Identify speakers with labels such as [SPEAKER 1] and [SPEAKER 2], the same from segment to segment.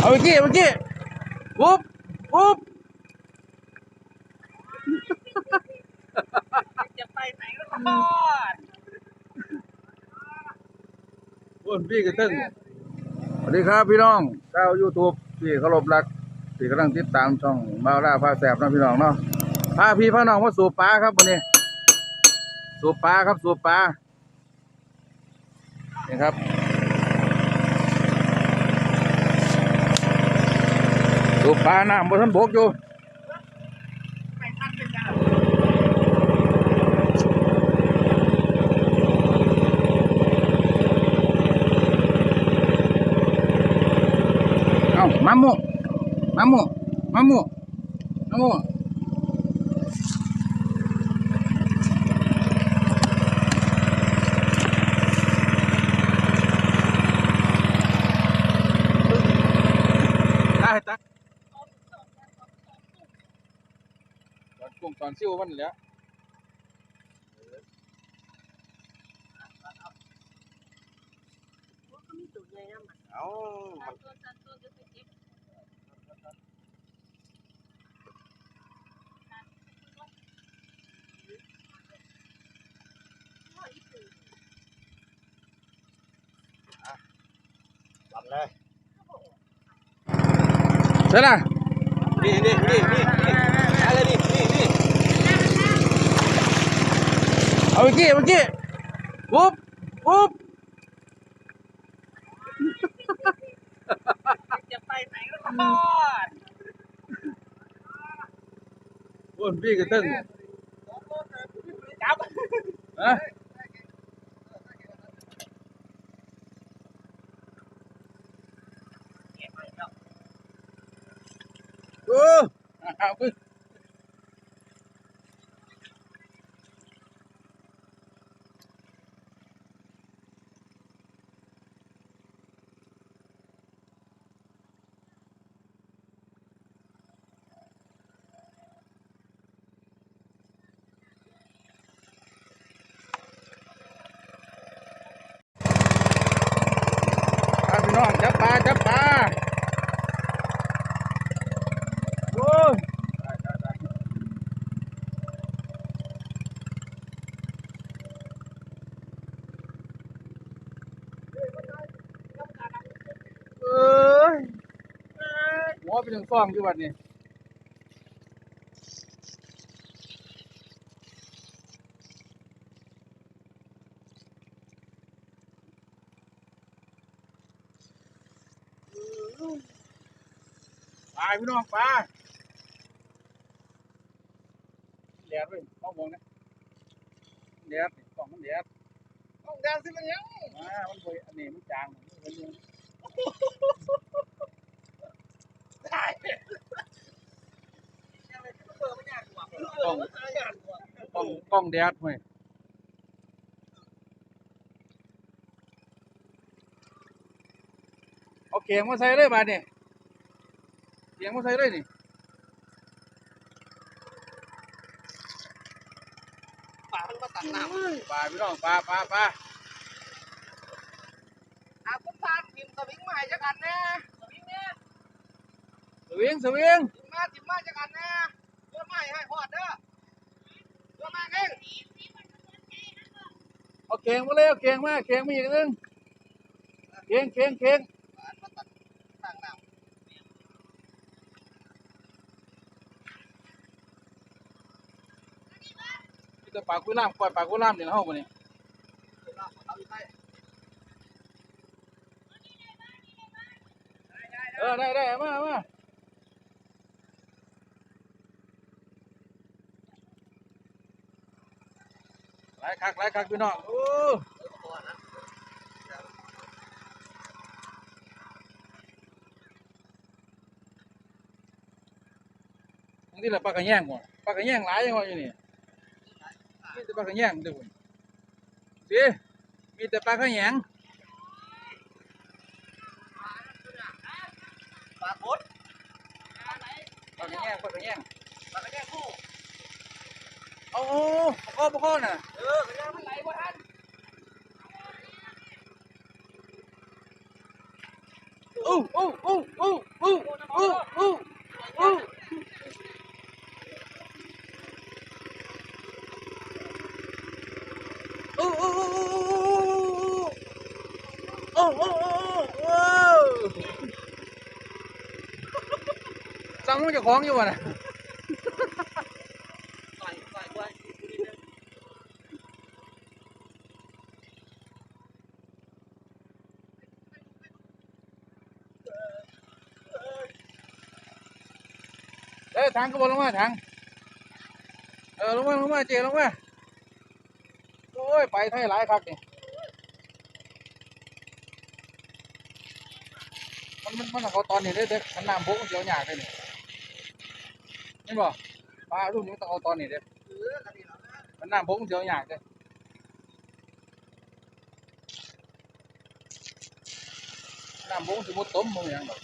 [SPEAKER 1] เอาเมื่อกี้เมื่อกี้ปุ๊บปุ๊บ
[SPEAKER 2] จะไปไหนก็ทอด
[SPEAKER 1] อ้วนพี่กระตึงสวัสดีครับพี่น้องชาวยูทูบที่เคารพรักที่กำลังติดตามช่องมาล่าพาแสบเนาะพี่น้องเนาะพาพี่พาน้องมาสูบปลาครับวันนี้ สูบปลาครับสูบปลานี่ครับ สูบปลาน้ำบนทันบกอยู่
[SPEAKER 2] ไปทันเป็นจ้า
[SPEAKER 1] เอามาหมูมาหมูมาหมูมาหมู ตอนกุ้งตอนซิวมันนี่แหล้ว
[SPEAKER 2] ก็มีตัวใหญ่นะมัน
[SPEAKER 1] เอามัน
[SPEAKER 2] ตัวสันตัวจะไปเก็บพ่ออีปู่
[SPEAKER 3] ลำเลย
[SPEAKER 1] เสร็จละ
[SPEAKER 3] นี่นี่นี่นี่นี่อะไรนี่นี่นี่
[SPEAKER 1] เอาเมื่อกี้เมื่อกี้ปุ๊บปุ๊บ
[SPEAKER 2] จะไปไหนก็ทอด
[SPEAKER 1] อ้วนพี่กระตึง
[SPEAKER 2] จับ
[SPEAKER 1] ฮะ
[SPEAKER 2] เก็บไปแล้ว
[SPEAKER 1] โอ้เอาไป น้องจับปลาจับปลาโอ้ยได้ได้ได้เอ้ยหัวเป็นถึงฟองอยู่วันนี้ พี่น้องปลาแดดเว้ยต้องมองนะแดดนี่ต้องมันแดด
[SPEAKER 3] ต้องแดนสิมันยัง
[SPEAKER 1] อ่ามันเบยอันนี้มันจางมันยัง
[SPEAKER 3] ได้
[SPEAKER 2] ยังไงที่เบอร์ไม่ยากกว่า
[SPEAKER 1] ต้องต้องต้องแดดเว้ยเอาเขียงมาใส่เลยบาดนี่เขียงมาใส่เลยนี่
[SPEAKER 3] ป่ามันมาตักน้
[SPEAKER 1] ปลาพี่น้องปลาปลาปลาำ
[SPEAKER 3] อาคุณทานกินตะวิงมาให้จักอันแน่ตะวิงเนี่ย
[SPEAKER 1] สวิงสวิง
[SPEAKER 3] กินมากินมาจักอันแน่เพื่อไม่ให้พอดเด้อเพื่อมาเอง
[SPEAKER 1] เอาเขียงมาเลยเอาเขียงมาเขียงมาอีกนึงเขียงเขียงเขียง
[SPEAKER 3] ป่ามาตักตักน้
[SPEAKER 1] มี แต่ปลากุ้ยล่ามปล่อยปลากุ้ยล่ามนี่นะเฮาบ่นี่
[SPEAKER 3] เอ
[SPEAKER 1] อได้ได้มามาหลายคักหลายคักพี่น้องโอ้บางทีละปลากระแยงบ่อนปลากระแยงหลายจังว่าอยู่นี่ แต่ปลากระแยงเด้อพุ่นสิมีแต่ปลากระแยง
[SPEAKER 3] ป่าพด
[SPEAKER 1] ปลากระแยงปลากระแยง
[SPEAKER 3] ป่ากระแยกคู่
[SPEAKER 1] เอาเอาเอาปลาข้อปลาข้อน่ะ
[SPEAKER 3] เออกระแยกมันไหลบ่ทัน
[SPEAKER 1] โอ้อู้อู้อู้อู้อู้ สั่งมึงจะของอยู่วะนะ
[SPEAKER 2] ต่อยต่อยกว่า
[SPEAKER 1] เอ้ยถังก็บอลงมาถังเออลงมาลงมาเจลงมาโอ้ยไปไทยหลายคักนี่มันมันมันเขาตอนนี้ได้เด็กมันน้ำพุมันเสียวหยากเลยนี่ เห็นบ่ปลาลูกนี้ต้องเอาตอนนี้เด้อ
[SPEAKER 3] เออกันนี่แล้วนะ
[SPEAKER 1] มันน้ำพุมันเสียวอยากเลยน้ำพุมันสิบ่ต้มมันอย่างดอก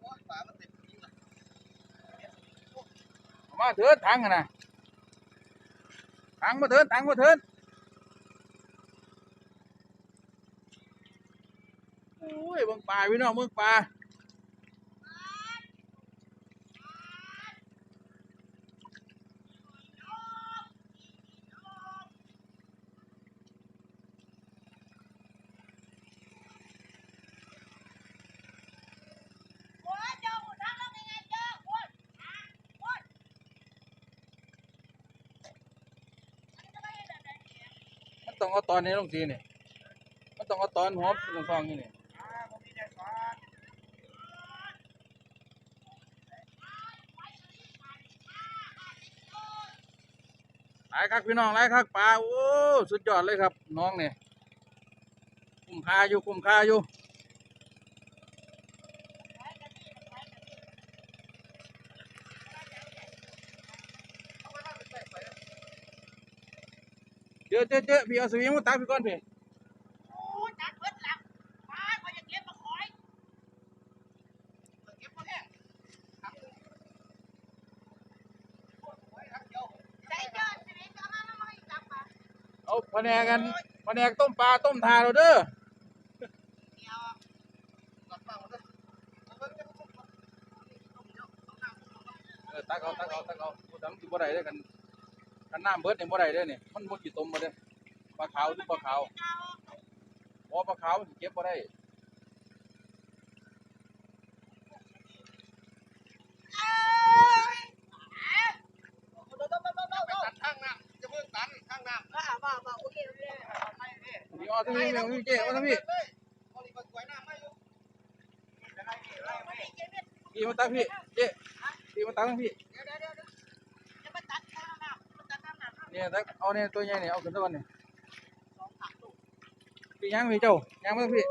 [SPEAKER 3] โอ้ยปลามันติดจริงล่ะ
[SPEAKER 1] เอา มาเถินถังอะนะถังมาเถินถังมาเถินโอ้ยเบิ่งปลาพี่น้องเบิ่งปลา
[SPEAKER 2] โอ้ยเจ้าทำแล้วยังไงเจ้าโอ้ยโอ้ยมันจะไม่ได้แบบไหนเนี่ย
[SPEAKER 1] มัน ต้องเอาตอนนี้ลงทีนี่มันต้องเอาตอนหัวลงฟองนี่นี่
[SPEAKER 3] อ่าผมมีแต่ปลา
[SPEAKER 1] หลายคักพี่น้องหลายคักปลาโอ้สุดยอดเลยครับ น้องเนี่ยคุ้มค่าอยู่คุ้มค่าอยู่ ดี๋เดี๋เดี๋ยวพี่เอาสวิงมาตักพี่ก่อนพี่
[SPEAKER 2] โอ้จักเบิดหลังมพจะเก็บมาคอย
[SPEAKER 3] เก็บมาแห้ง
[SPEAKER 2] ใจเย็นสวิงเอามาแล้วมาจับปลา
[SPEAKER 1] เอาพะแนงกันพะแนงต้มปลาต้มทาเราเด้อ
[SPEAKER 2] เออ
[SPEAKER 3] ตักปลาอ
[SPEAKER 1] ตักเอาตักเอาตักเอากูทำกูบ่ได้เลยกัน กันน้ำเบิดนี่บ่ได้เด้อนี่มันบ่กี่ต้มบ่เด้อปลาขาวคือปลาขาวปลาขาวมันสิเก็บบ่ได้
[SPEAKER 2] เอ้ย
[SPEAKER 3] ไปตัดข้างน้ำจะเพิ่งตันข้างน้ำ
[SPEAKER 2] บ้าบ้าบ้าโอเคโอเค
[SPEAKER 3] ไม่นี่
[SPEAKER 1] พี่เอาทั้งนี้เอาทั้งนี้เจ๊เอาทั้งนี้
[SPEAKER 3] เลยเอานี่ก็สวยน้ำไม่อยู่จะได้นี่ไล่ไม่
[SPEAKER 2] ไม่เก็บเม็ด
[SPEAKER 1] พี่มาตักพี่เจ๊พี่มาตักทั้งพี่
[SPEAKER 3] เนี่ย
[SPEAKER 2] ตั้ง
[SPEAKER 1] เอาเนี่ยตัวใหญ่เนี่ยเอาขึ้นตัวนี่พี่ย่างพี่เจ้าย่าง
[SPEAKER 2] มาพี่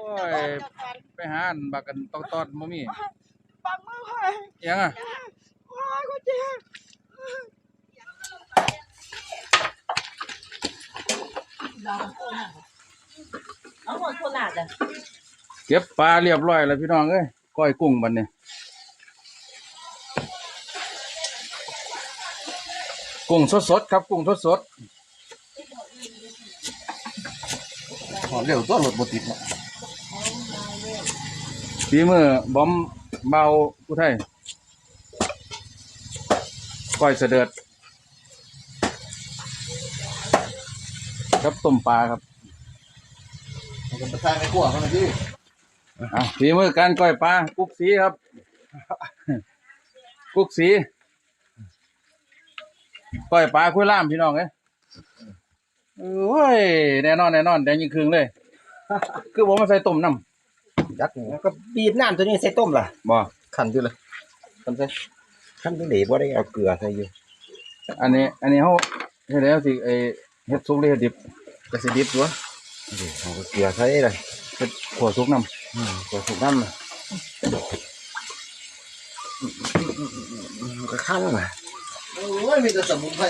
[SPEAKER 2] โอ้ยไปหาอันบักกัน
[SPEAKER 1] ตอนตอนบ่มี
[SPEAKER 2] บักมือหอย
[SPEAKER 1] ยังอ่ะ
[SPEAKER 2] โอ้ยกูเจ็บเอาหมดคนหนาจ้ะ
[SPEAKER 1] เก็บปลาเรียบร้อยแล้วพี่น้องเอ้ยก้อยกุ้งบัดนี้กุ้งสดๆครับกุ้งสดๆหอมเร็วตัวรถบ่ติดนะฝีมือบอมเบาผู้ไทยก้อยเสด็จครับต้มปลาครับ
[SPEAKER 3] เอาเป็นประธานในขั้วเขาหน่อยพี่
[SPEAKER 1] อะฝีมือการก้อยปลากุ๊กสีครับ กุ๊กสีก้อยปลาคุยล่ามพี่น้องเอ้ยโอ้ยแน่นอนแน่นอนแดงยิ่งครึ่งเลย คือผมมาใส่ต้มน้
[SPEAKER 4] ยักษ์นี่ก็บีบน้ำตัวนี้ใส่ต้มล่ะำ
[SPEAKER 1] บ่
[SPEAKER 4] ขันอยู่เลยขันใส่ขันตัวเหลวบ่ได้เอาเกลือใส่อยู่
[SPEAKER 1] อันนี้ อันนี้เขาเฮ็ดแล้วสิไอเฮ็ดสุกหรือเฮ็ดดิบ
[SPEAKER 4] ก็สิดิบตัวนี่เอาเกลือใส่เลย
[SPEAKER 1] เฮ็ดขัวสุกน้
[SPEAKER 4] อืมก็สุกน้ำน่ะำก็ข้างมา
[SPEAKER 3] โอ้ยมีแต่สมุนไพร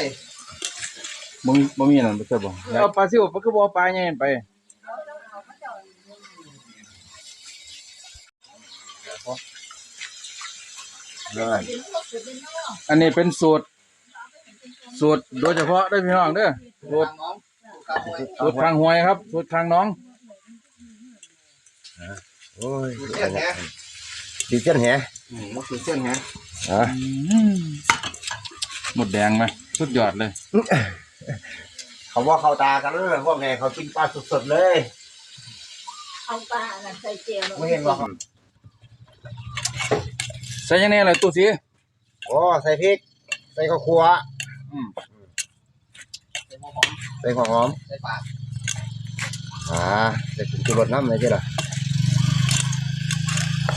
[SPEAKER 1] บ่มีบ่มีนั่นบ่ใช่บ่เอาปลาซิวปลาก็บ่เอาปลาใหญ่ไป
[SPEAKER 4] เลย
[SPEAKER 1] อันนี้เป็นสูตร สูตรโดยเฉพาะเด้อพี่น้องเด้อสูตรสูตรทางหวยครับ สูตรทางน้อง
[SPEAKER 4] โอ้ย
[SPEAKER 3] เส้นแห
[SPEAKER 4] ดีเส้นแห
[SPEAKER 3] อืมมันคือเส้นแห
[SPEAKER 4] อะ
[SPEAKER 1] หมดแดงไหมสุดยอดเลย
[SPEAKER 4] เขาว่าเขาตากันเลยพวกไงเขากินปลาสดๆเลย
[SPEAKER 2] เอาปลาน่ะใส่เจียว
[SPEAKER 4] ไม่เห็นว่า
[SPEAKER 1] ใส่ยังไงล่ะตู้สี
[SPEAKER 4] โอ้ใส่พริก ใส่ข้าวคั่ว
[SPEAKER 1] อืม
[SPEAKER 3] ใส่หัวหอม
[SPEAKER 4] ใส่ข้าวหอม
[SPEAKER 3] ใส่ปาก
[SPEAKER 4] อ่าใส่ผงชูรสน้ำเลยใช่หรอ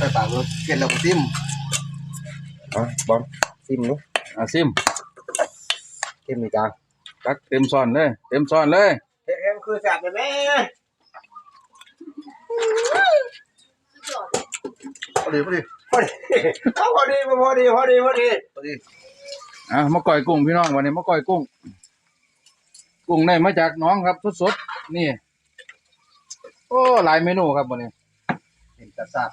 [SPEAKER 3] ใส่ปากเลยเกล็ดแล้วก็ติ้ม
[SPEAKER 4] เอ๋บอมซิมนุ
[SPEAKER 1] อะซิม
[SPEAKER 4] ซิมมีจาง
[SPEAKER 1] ตักเต็มซ้อนเลย เต็มซ้อนเลย
[SPEAKER 4] เฮ็ดเอ็มคือแซ่บเลยแม่
[SPEAKER 3] พอดีพอดี
[SPEAKER 4] พอดีเอาพอดีพอดีพอดีพอดี
[SPEAKER 3] พอดี
[SPEAKER 1] อะมาก่อยกุ้งพี่น้องวันนี้มาก่อยกุ้ง กุ้งได้มาจากหน้องครับสดๆนี่ โอ้หลายเมนูครับวันนี้
[SPEAKER 3] เห็นกระซับ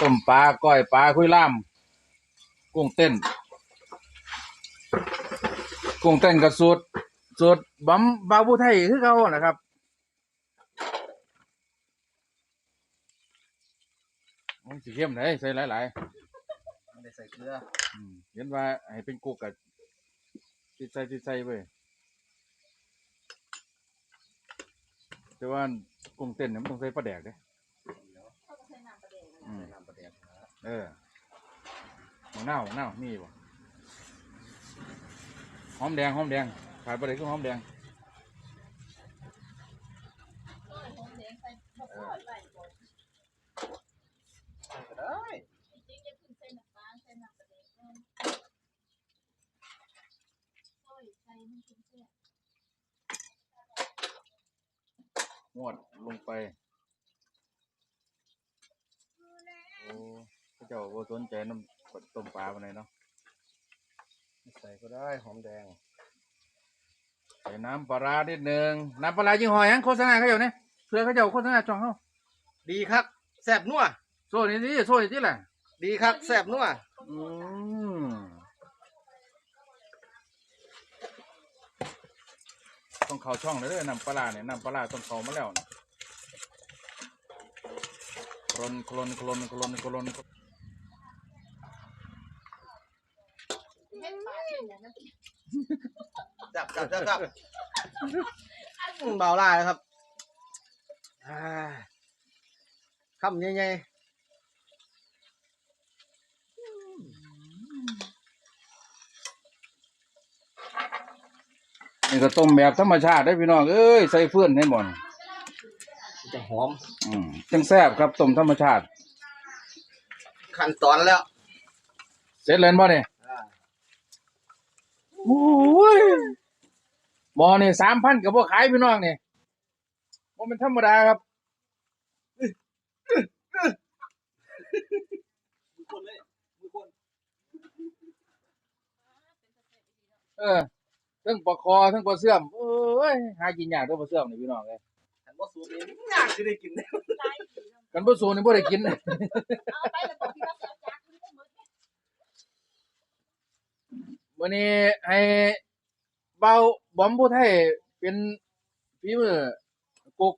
[SPEAKER 1] ต้มปลาก้อยปลาคุยล่ามกุ้งเต้น กุ้งเต้นกับสูตรสูตรบำบาวผู้ไทยคือเขานะครับโอ้ยสีเข้มเลยใส่หลาย
[SPEAKER 3] ไม่ได้ใส่เกลือ
[SPEAKER 1] ๆอืมเห็นว่าให้เป็นกุกกับติดใส่ติดใส่ไปแต่ว่ากุ้งเต้นเนี่ยมันต้องใส่ปลาแดกเด้อืม
[SPEAKER 3] น้ำปลาแดก
[SPEAKER 1] เออหมังเน่าหมังเน่ามีบ่หอมแดงหอมแดงขายไปเลยคือหอมแดง
[SPEAKER 3] ได้
[SPEAKER 1] งวดลงไป โอ้ เขาเจ้าบ่สนใจน้ำต้มปลาปานใดเนาะ
[SPEAKER 3] ใส่ก็ได้หอมแดง
[SPEAKER 1] ใส่น้ำปลาร้านิดนึงน้ำปลาร้ายี่ห้อหยังโฆษณาเขาเจ้าเนี่ยเพื่อเขาเจ้าโฆษณาจ่องเขา
[SPEAKER 3] ดีครับแซ่บนัว
[SPEAKER 1] โซ่นี่สิโซ่นี่สิแหละ
[SPEAKER 3] ดีครับแซ่บนัว
[SPEAKER 1] อืมต้องเข้าช่องเลยเด้อน้ำปลาร้าเนี่ยน้ำปลาร้าต้องเข้ามาแล้วนะคลนคลนคลนคลนคลน
[SPEAKER 3] จับจับจับจับอืมเบาล่าเลยครับอ่าคำใหญ่
[SPEAKER 1] นี่ก็ต้มแบบธรรมชาติได้อพี่น้องเอ้ยใส่เฟื่อนให้หมด
[SPEAKER 3] ๆจะหอม
[SPEAKER 1] อืมจังแซ่บครับต้มธรรมชาติ
[SPEAKER 3] ขั้นตอนแล้ว
[SPEAKER 1] เสร็จแล้วบ่เนี่ย
[SPEAKER 3] อ่า
[SPEAKER 1] โอ้ยหมอนี่สามพันกับพวกขายพี่น้องนี่ว่าเป็นธรรมดาครับ
[SPEAKER 3] มือคนเลยมือคน
[SPEAKER 1] เออทั้งปลาคอทั้งปลาเสื่อมเอ้ยหากินยากเด้วยปลาเสื่อมนี่พี่น้องเลย
[SPEAKER 3] ฉันว่าสูตรนี้ยากจะได้กินได้
[SPEAKER 1] กันปลาสูนี่บ่ได้กิน
[SPEAKER 2] เอาไปแล้วบอกพี่ว่าเอาจากคุณได้หมด
[SPEAKER 1] วันนี้ให้เบาบอมผู้ไทยเป็นฝีมือกุก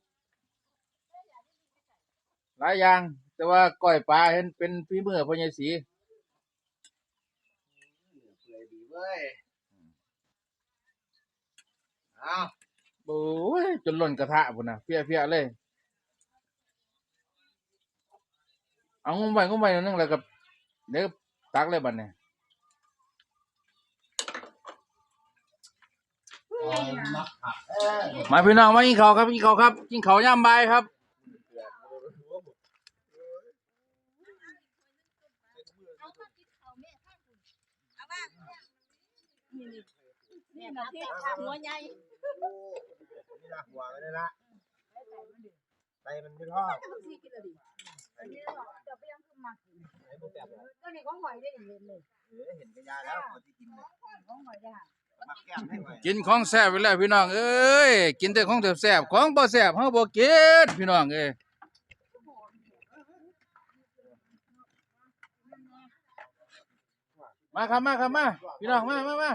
[SPEAKER 1] หลายอย่าง แต่ว่าก้อยปลาเห็นเป็นฝีมือพ่อใหญ่สี
[SPEAKER 3] เปื่อยดีเว้ยเอา
[SPEAKER 1] โอ้ยจนล้นกระทะพุ่นน่ะเฟี้ยเฟี้ยเลย เอางุ้มไปงุ้มไปนั่นแล้วก็เดี๋ยวตักเลยบัดเนี่ย
[SPEAKER 3] เออ
[SPEAKER 1] มาพี่น้องมากินเขาครับกินเขาครับกินเขาย่ำบายครับ
[SPEAKER 2] นี่นะที่หัวใหญ่
[SPEAKER 4] นี่ละหัวไม่ได้ละไตมันไม่ทอดไต
[SPEAKER 2] อันนี้เราจะไปยังขึ้นมากินก็นี่ของหอยได้เห็นเลย
[SPEAKER 3] เห็นกันยาแล้วพอที่กินเลย
[SPEAKER 2] ของหอยได้
[SPEAKER 3] กิ
[SPEAKER 1] นของแซ่บไปแล้วพี่น้องเอ้ยกินแต่ของแซ่บๆของบ่แซ่บเฮาบ่กินพี่น้องเอ้ยมาครับมาครับมาพี่น้องมามามา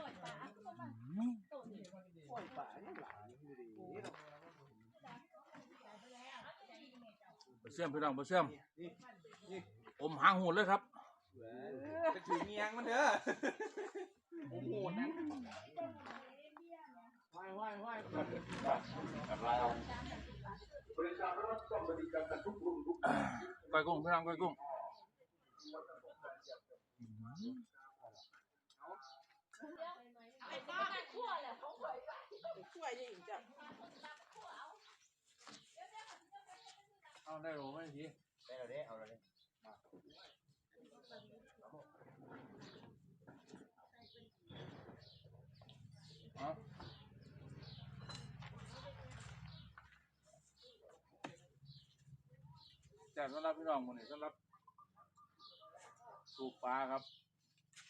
[SPEAKER 1] ยินอยู่บ่เสื่อมพี่น้องบ่เสื่อมอมหางหูเลยครับ
[SPEAKER 3] จะถือเมียงมันเถอะโอ้โหนั่ไหวไหวไหว
[SPEAKER 1] ก้อยกุ้งพี่น้องก้อยกุ้ง
[SPEAKER 2] ช่วยยิ่งจ้ะ
[SPEAKER 1] เอาได้โหไม่ที
[SPEAKER 3] ได้แล้วเด้เอาแล้วเด้
[SPEAKER 1] เอาแต่สำหรับพี่น้องมื้อนี้สำหรับสูบปลาครับ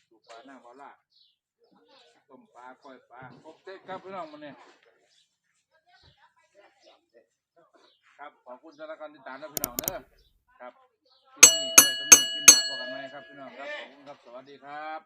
[SPEAKER 1] สูบปลาหน้าบอลล่า ต้มปลาก้อยปลาครบเซ็ตครับพี่น้องมันเนี่ยครับขอบคุณสำหรับการติดตามนะพี่น้องเด้อครับที่นี่ไว้สำหรับกินหนักกว่ากันไหมครับพี่น้องครับขอบคุณครับสวัสดีครับ